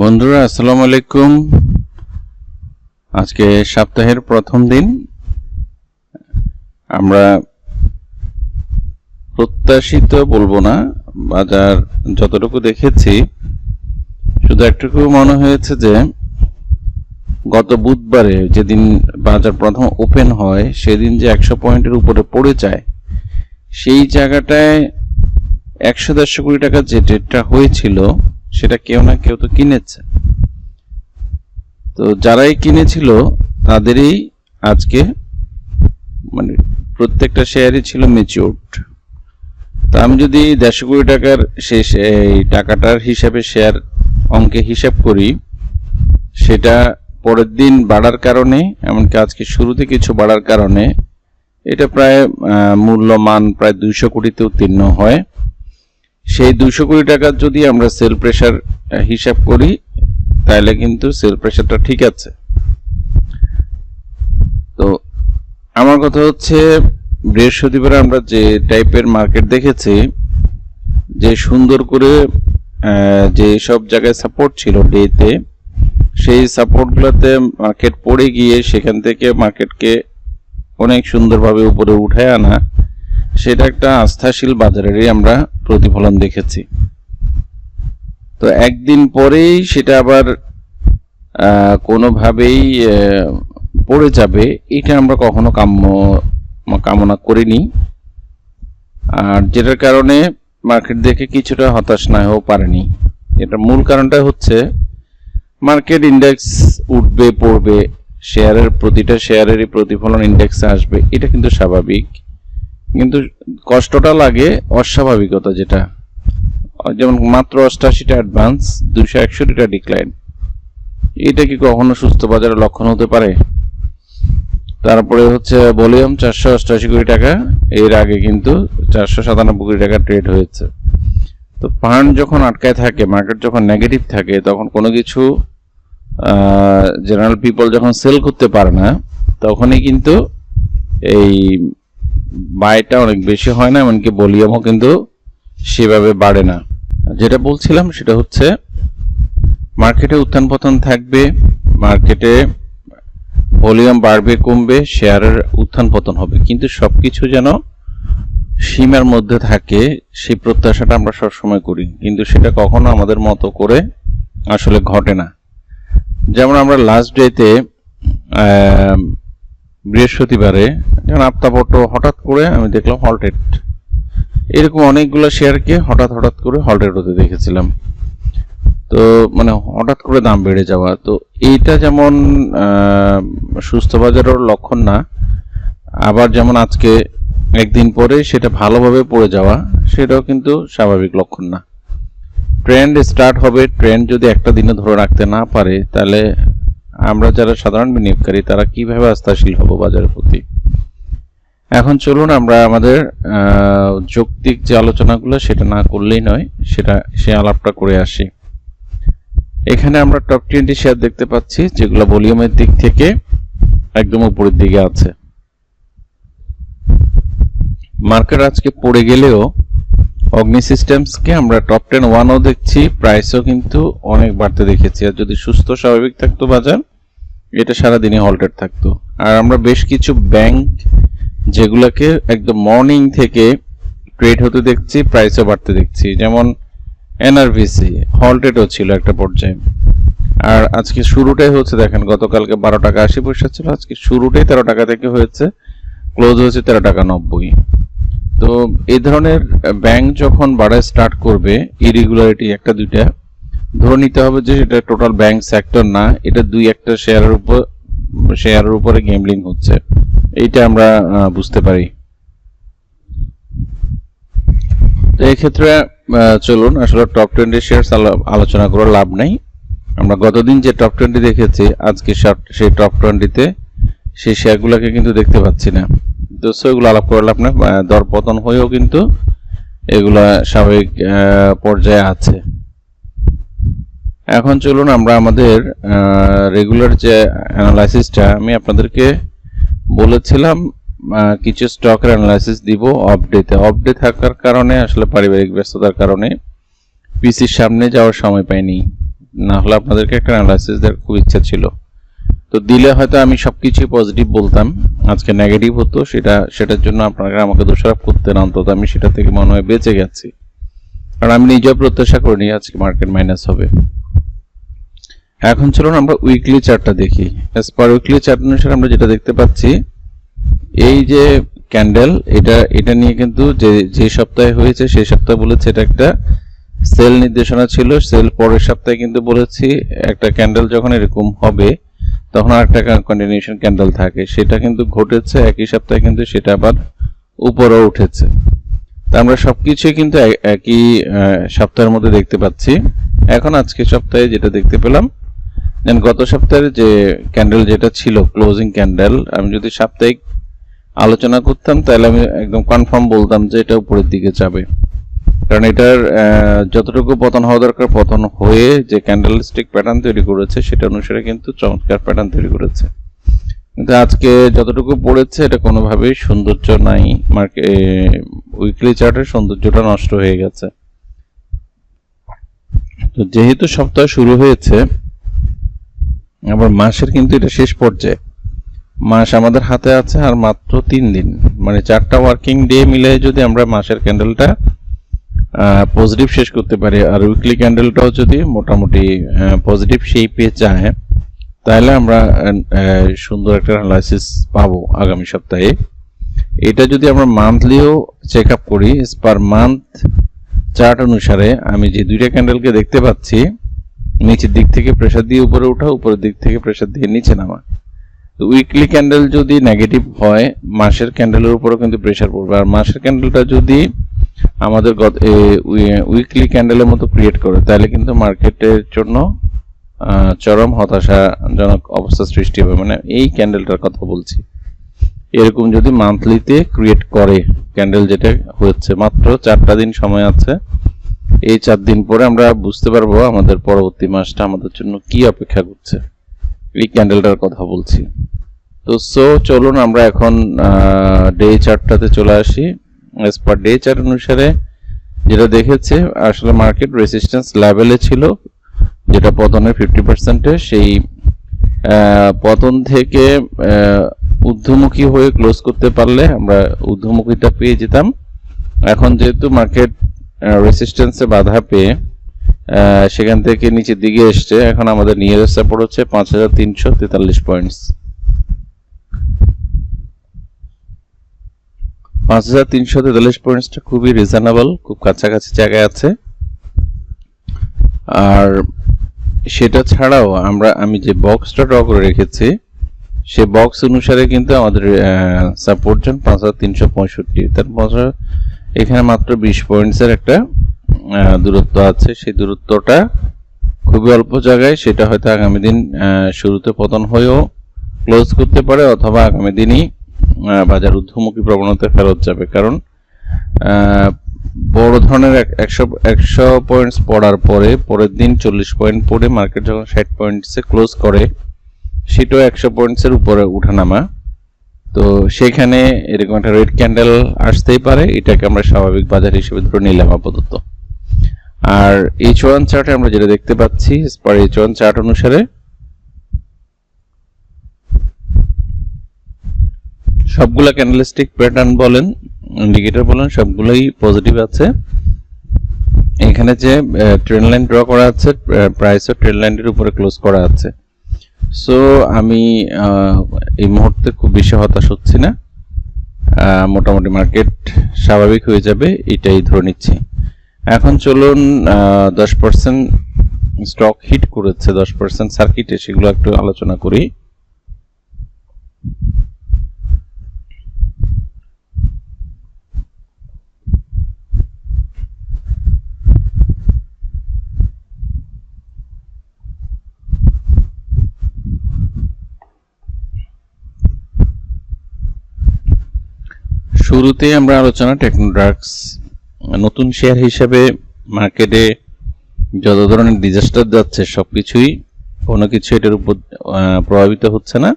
বন্ধুরা, আসসালামু আলাইকুম। আজকে সপ্তাহের প্রথম দিন। আমরা প্রত্যাশিত বলব না, বাজার যতটুকু দেখেছি, শুধু একটুকু মনে হয়েছে যে গত বুধবারে যেদিন বাজার প্রথম ওপেন হয়, সেদিন যে একশো পয়েন্টের উপরে পড়ে যায়, সেই জায়গাটায় একশো দেড়শো কোটি টাকা যে ডেটটা হয়েছিল সেটা কেউ না কেউ তো কিনেছে। তো যারাই কিনেছিল, তাদেরই আজকে মানে প্রত্যেকটা শেয়ারই ছিল ম্যাচিউরড তা আমি যদি দেড়শো কোটি টাকার শেষ, এই টাকাটার হিসাবে শেয়ার অঙ্কে হিসাব করি, সেটা পরের দিন বাড়ার কারণে, এমনকি আজকে শুরুতে কিছু বাড়ার কারণে, এটা প্রায় মূল্যমান প্রায় দুইশো কোটিতে উত্তীর্ণ হয়। সেই দুশো কোটি টাকার যদি আমরা সেল প্রেশার হিসাব করি, তাহলে কিন্তু সেল প্রেশারটা ঠিক আছে। তো আমার কথা হচ্ছে, বৃহস্পতিবার আমরা যে টাইপের মার্কেট দেখেছি, যে সুন্দর করে যে সব জায়গায় সাপোর্ট ছিল ডেতে, সেই সাপোর্টগুলোতে মার্কেট পড়ে গিয়ে সেখান থেকে মার্কেটকে অনেক সুন্দরভাবে উপরে উঠে আনা। সেটা একটা আস্থাশীল বাজারেরই আমরা প্রতিফলন দেখেছি। তো একদিন পরেই সেটা আবার কোনোভাবেই পড়ে যাবে, এটা আমরা কখনো কাম্য কামনা করিনি। আর যেটার কারণে মার্কেট দেখে কিছুটা হতাশ না হয়েও পারেনি। এটার মূল কারণটা হচ্ছে মার্কেট ইন্ডেক্স উঠবে, পড়বে শেয়ারের প্রতিটা শেয়ারেরই প্রতিফলন ইন্ডেক্সে আসবে, এটা কিন্তু স্বাভাবিক। কিন্তু কষ্টটা লাগে অস্বাভাবিকতা যেটা। যেমন মাত্র অষ্টাশিটা অ্যাডভান্স দুশো একষট্টিটা ডিক্লাইন এটা কি কখনো সুস্থ বাজারের লক্ষণ হতে পারে? তারপরে হচ্ছে ভলিউম চারশো অষ্টাশি কোটি টাকা, এর আগে কিন্তু চারশো সাতানব্বই কোটি টাকা ট্রেড হয়েছে। তো ফান্ড যখন আটকায় থাকে মার্কেট যখন নেগেটিভ থাকে, তখন কোনো কিছু জেনারেল পিপল যখন সেল করতে পারে না, তখনই কিন্তু এই বায়টা অনেক বেশি হয় না, এমনকি ভলিউমও কিন্তু সেভাবে বাড়ে না। যেটা বলছিলাম সেটা হচ্ছে, মার্কেটে উত্থান পতন থাকবে, মার্কেটে ভলিউম বাড়বে, কমবে, শেয়ারের উত্থান পতন হবে। কিন্তু সবকিছু যেন সীমার মধ্যে থাকে, সেই প্রত্যাশাটা আমরা সবসময় করি। কিন্তু সেটা কখনো আমাদের মতো করে আসলে ঘটে না। যেমন আমরা লাস্ট ডেতে বৃহস্পতিবারে যেমন আপ্তাপট্ট হঠাৎ করে আমি দেখলাম হল্টেড এরকম অনেকগুলো শেয়ারকে হঠাৎ হঠাৎ করে হল্টেড হতে দেখেছিলাম। তো মানে হঠাৎ করে দাম বেড়ে যাওয়া। তো এইটা যেমন সুস্থ বাজারের লক্ষণ না, আবার যেমন আজকে একদিন পরে সেটা ভালোভাবে পড়ে যাওয়া, সেটাও কিন্তু স্বাভাবিক লক্ষণ না। ট্রেন্ড স্টার্ট হবে ট্রেন্ড যদি একটা দিনে ধরে রাখতে না পারে, তাহলে আমরা যারা সাধারণ বিনিয়োগকারী, তারা কীভাবে আস্থাশীল হব বাজারের প্রতি? এখন চলুন আমরা আমাদের যৌক্তিক যে আলোচনাগুলো, সেটা না করলেই নয়, সেটা, সে আলাপটা করে আসি। এখানে আমরা টপ টোয়েন্টি শেয়ার দেখতে পাচ্ছি, যেগুলো ভলিউমের দিক থেকে একদম উপরের দিকে আছে। মার্কেট আজকে পড়ে গেলেও অগ্নি সিস্টেমসকে আমরা টপ টেন ওয়ানও দেখছি প্রাইসও কিন্তু অনেক বাড়তে দেখেছি। আর যদি সুস্থ, স্বাভাবিক থাকতো বাজার, এটা সারাদিনই হল্টেড থাকতো। আর আমরা বেশ কিছু ব্যাংক যেগুলোকে একদম মর্নিং থেকে ট্রেড হতে দেখছি প্রাইসও বাড়তে দেখছি। যেমন এনআরভিসি হল্টেডও ছিল একটা পর্যায়ে। আর আজকে শুরুটাই হচ্ছে, দেখেন, গতকালকে বারো টাকা আশি পয়সা ছিল, আজকে শুরুটাই তেরো টাকা থেকে হয়েছে ক্লোজ হয়েছে তেরো টাকা নব্বই। তো এই ধরনের ব্যাংক যখন বাড়ায় স্টার্ট করবে ইরেগুলারিটি একটা, দুইটা, ধরে নিতে হবে যে এটা টোটাল ব্যাংক সেক্টর না, এটা দুই একটা শেয়ারের উপর শেয়ারের উপরে গেমলিং হচ্ছে। এইটা আমরা বুঝতে পারি। তো ক্ষেত্রে চলুন, আসলে টপ টোয়েন্টি শেয়ার আলোচনা করে লাভ নেই। আমরা গতদিন যে টপ টোয়েন্টি দেখেছি, আজকে সেই টপ টোয়েন্টিতে সেই শেয়ারগুলোকে কিন্তু দেখতে পাচ্ছি না। তো সেগুলো আলাপ করলে আপনার দর পতন হয়েও কিন্তু এগুলা স্বাভাবিক পর্যায়ে আছে। এখন চলুন আমরা আমাদের রেগুলার যে অ্যানালাইসিসটা আমি আপনাদেরকে বলেছিলাম কিছু স্টকের অ্যানালাইসিস দিব অফডেতে অফডে থাকার কারণে, আসলে পারিবারিক ব্যস্ততার কারণে পিসির সামনে যাওয়ার সময় পাইনি। না হলে আপনাদেরকে একটা অ্যানালাইসিস দেওয়ার খুব ইচ্ছা ছিল। তো দিলে হয়তো আমি সবকিছু পজিটিভ বলতাম, আজকে নেগেটিভ হতো, সেটা, সেটার জন্য আপনারা আমাকে দোষারোপ করতেন অন্তত, আমি সেটা থেকে মনে হয় বেঁচে গেছি। কারণ আমি নিজেও প্রত্যাশা করিনি আজকে মার্কেট মাইনাস হবে। এখন চলুন আমরা উইকলি চার্টটা দেখি। অ্যাজ পার উইকলি চার্ট অনুসারে আমরা যেটা দেখতে পাচ্ছি, এই যে ক্যান্ডেল এটা এটা নিয়ে কিন্তু যে যে সপ্তাহে হয়েছে সেই সপ্তাহে বলেছে এটা একটা সেল নির্দেশনা ছিল সেল পরের সপ্তাহে কিন্তু বলেছি একটা ক্যান্ডেল যখন এরকম হবে তখন আরেকটা কন্টিনিউশন ক্যান্ডেল থাকে। সেটা কিন্তু ঘটেছে, একই সপ্তাহে কিন্তু সেটা আবার উপরেও উঠেছে। তা আমরা সবকিছুই কিন্তু একই সপ্তাহের মধ্যে দেখতে পাচ্ছি। এখন আজকে সপ্তাহে যেটা দেখতে পেলাম, দেন গত সপ্তাহের যে ক্যান্ডেল যেটা ছিল ক্লোজিং ক্যান্ডেল আমি যদি সাপ্তাহিক আলোচনা করতাম, তাহলে আমি একদম কনফার্ম বলতাম যে এটা উপরের দিকে যাবে। কারণ এটার যতটুকু পতন হওয়া দরকার, পতন হয়ে যে ক্যান্ডেল স্টিক প্যাটার্ন তৈরি করেছে, সেটা অনুসারে কিন্তু চমৎকার প্যাটার্ন তৈরি করেছে। কিন্তু আজকে যতটুকু পড়েছে, এটা কোনোভাবেই সৌন্দর্য নাই মার্কে উইকলি চার্টের সৌন্দর্যটা নষ্ট হয়ে গেছে। তো যেহেতু সপ্তাহ শুরু হয়েছে, আবার মাসের কিন্তু এটা শেষ পর্যায়ে। মাস আমাদের হাতে আছে আর মাত্র তিন দিন। মানে চারটা ওয়ার্কিং ডে মিলে যদি আমরা মাসের ক্যান্ডেলটা পজিটিভ শেষ করতে পারি। আর উইকলি ক্যান্ডেলটাও যদি মোটামুটি পজিটিভ শেপে যায়, তাহলে আমরা সুন্দর একটা অ্যানালাইসিস পাবো আগামী সপ্তাহে। এটা যদি আমরা মান্থলিও চেক আপ করি পার মান্থ চার্ট অনুসারে আমি যে দুইটা ক্যান্ডেলকে দেখতে পাচ্ছি, নিচের দিক থেকে প্রেসার দিয়ে উপরে ওঠা, উপরের দিক থেকে প্রেসার দিয়ে নিচে নামা। উইকলি ক্যান্ডেল যদি নেগেটিভ হয়, মাসের ক্যান্ডেলের উপরও কিন্তু প্রেসার পড়বে। আর মাসের ক্যান্ডেলটা যদি আমাদের উইকলি ক্যান্ডেলের মতো ক্রিয়েট করে। তাহলে কিন্তু মার্কেটের জন্য চরম হতাশাজনক অবস্থা সৃষ্টি হবে। মানে এই ক্যান্ডেলটার কথা বলছি। এরকম যদি মান্থলিতে ক্রিয়েট করে ক্যান্ডেল যেটা হচ্ছে, মাত্র চারটা দিন সময় আছে। এই চার দিন পরে আমরা বুঝতে পারব আমাদের পরবর্তী মাসটা আমাদের জন্য কি অপেক্ষা করছে। এই ক্যান্ডেলটার কথা বলছি। তো সো চলুন আমরা এখন ডে চারটাতে চলে আসি। এস পার ডে চার্ট অনুসারে যেটা দেখেছে, আসলে মার্কেট রেসিস্ট্যান্স লেভেলে ছিল, যেটা পতনের ফিফটি পার্সেন্টে সেই পতন থেকে ঊর্ধ্বমুখী হয়ে ক্লোজ করতে পারলে আমরা ঊর্ধ্বমুখীটা পেয়ে যেতাম। এখন যেহেতু মার্কেট রেসিস্ট্যান্সে বাধা পেয়ে সেখান থেকে নিচের দিকে এসছে, এখন আমাদের নিয়ারেস্ট সাপোর্ট হচ্ছে পাঁচ হাজার তিনশো তেতাল্লিশ পয়েন্টস পাঁচ হাজার তিনশো তেতাল্লিশ পয়েন্টসটা খুবই রিজনেবল খুব কাছাকাছি জায়গায় আছে। আর সেটা ছাড়াও আমরা, আমি যে বক্সটা ড্র করে রেখেছি, সে বক্স অনুসারে কিন্তু আমাদের সাপোর্ট জন পাঁচ হাজার তিনশো পঁয়ষট্টি। তার এখানে মাত্র বিশ পয়েন্টসের একটা দূরত্ব আছে। সেই দূরত্বটা খুবই অল্প জায়গায়, সেটা হয়তো আগামী দিন শুরুতে পতন হয়েও ক্লোজ করতে পারে অথবা আগামী দিনই বাজার ঊর্ধ্বমুখী প্রবণতায় ফেরত যাবে। কারণ বড় ধরনের এক- একশো একশো পয়েন্টস পড়ার পরে, পরের দিন চল্লিশ পয়েন্ট পড়ে মার্কেট যখন ষাট পয়েন্টসে ক্লোজ করে, সেটাও একশো পয়েন্টসের উপরে উঠানামা। তো সেখানে এরকম একটা রেড ক্যান্ডেল আসতেই পারে, এটাকে আমরা স্বাভাবিক বাজার হিসেবে ধরে নিলাম আপাতত। আর এইচ ওয়ান চার্টে আমরা যেটা দেখতে পাচ্ছি পর এইচ ওয়ান চার্ট অনুসারে সবগুলা ক্যান্ডেলস্টিক প্যাটার্ন বলেন ইন্ডিকেটর বলেন, সবগুলোই পজিটিভ আছে। এখানে যে ট্রেন লাইন ড্র করা আছে প্রাইসও ট্রেন লাইনের উপরে ক্লোজ করা আছে। সো আমি এই মুহূর্তে খুব বেশি হতাশ হচ্ছি না। মোটামুটি মার্কেট স্বাভাবিক হয়ে যাবে, এটাই ধরে নিচ্ছি। এখন চলুন দশ পার্সেন্ট স্টক হিট করেছে, দশ পার্সেন্ট সার্কিটে সেগুলো একটু আলোচনা করি। শুরুতেই আমরা আলোচনা টেকনোড্রাগস নতুন শেয়ার হিসেবে মার্কেটে যত ধরনের ডিজাস্টার যাচ্ছে সব কিছুই কোনো কিছু এটার উপর প্রভাবিত হচ্ছে না।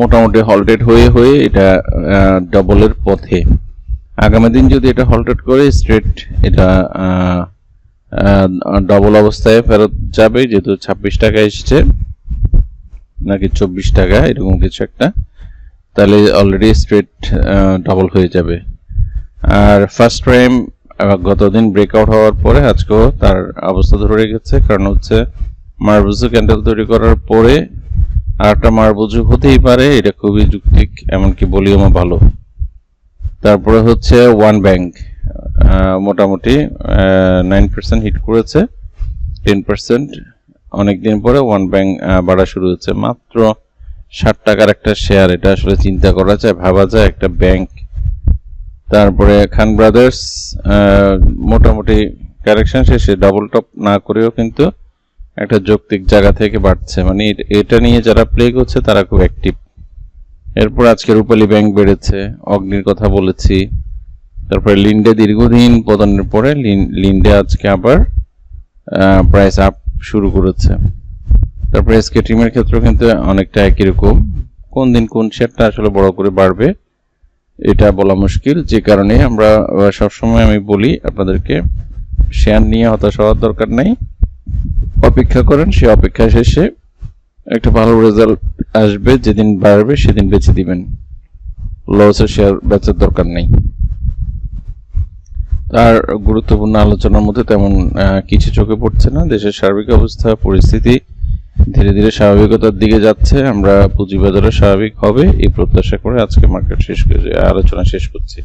মোটামুটি হলটেড হয়ে হয়ে এটা ডবলের পথে। আগামী দিন যদি এটা হলটেড করে স্ট্রেট এটা ডবল অবস্থায় ফেরত যাবে, যেহেতু ছাব্বিশ টাকা এসছে, নাকি চব্বিশ টাকা, এরকম কিছু একটা। তাহলে অলরেডি স্ট্রেট ডবল হয়ে যাবে। আর ফার্স্ট টাইম গতদিন ব্রেকআউট হওয়ার পরে আজকেও তার অবস্থা ধরে রেখেছে। কারণ হচ্ছে মারবুজু ক্যান্ডেল তৈরি করার পরে আর একটা মারবুজু হতেই পারে, এটা খুবই যুক্তিক, এমনকি ভলিউমও ভালো। তারপরে হচ্ছে ওয়ান ব্যাংক মোটামুটি নাইন পার্সেন্ট হিট করেছে টেন পার্সেন্ট অনেকদিন পরে ওয়ান ব্যাংক বাড়া শুরু হচ্ছে মাত্র ষাট টাকার একটা শেয়ার এটা আসলে চিন্তা করা যায়, ভাবা যায়, একটা ব্যাংক তারপরে খান ব্রাদার্স মোটামুটি কারেকশন শেষে ডাবল টপ না করেও কিন্তু একটা যৌক্তিক জায়গা থেকে বাড়ছে। মানে এটা নিয়ে যারা প্লে করছে, তারা খুব অ্যাক্টিভ এরপর আজকে রূপালী ব্যাংক বেড়েছে, অগ্নির কথা বলেছি। তারপরে লিন্ডে দীর্ঘদিন পতনের পরে লিন্ডে আজকে আবার প্রাইস আপ শুরু করেছে। তারপরে এসকে টিমের ক্ষেত্রেও কিন্তু অনেকটা একই রকম। কোন দিন কোন শেয়ারটা আসলে বড় করে বাড়বে, এটা বলা মুশকিল। যে কারণে আমরা সবসময় আমি বলি আপনাদেরকে শেয়ার নিয়ে হতাশ হওয়ার দরকার নেই। অপেক্ষা করেন, সে অপেক্ষা শেষে একটা ভালো রেজাল্ট আসবে, যেদিন বাড়বে সেদিন বেছে দিবেন। লসের শেয়ার বেচার দরকার নেই। তার গুরুত্বপূর্ণ আলোচনার মধ্যে তেমন কিছু চোখে পড়ছে না। দেশের সার্বিক অবস্থা, পরিস্থিতি ধীরে ধীরে স্বাভাবিকতার দিকে যাচ্ছে, আমরা পুঁজিবাজারে স্বাভাবিক হবে, এই প্রত্যাশা করে আজকে মার্কেট শেষ করে আলোচনা শেষ করছি।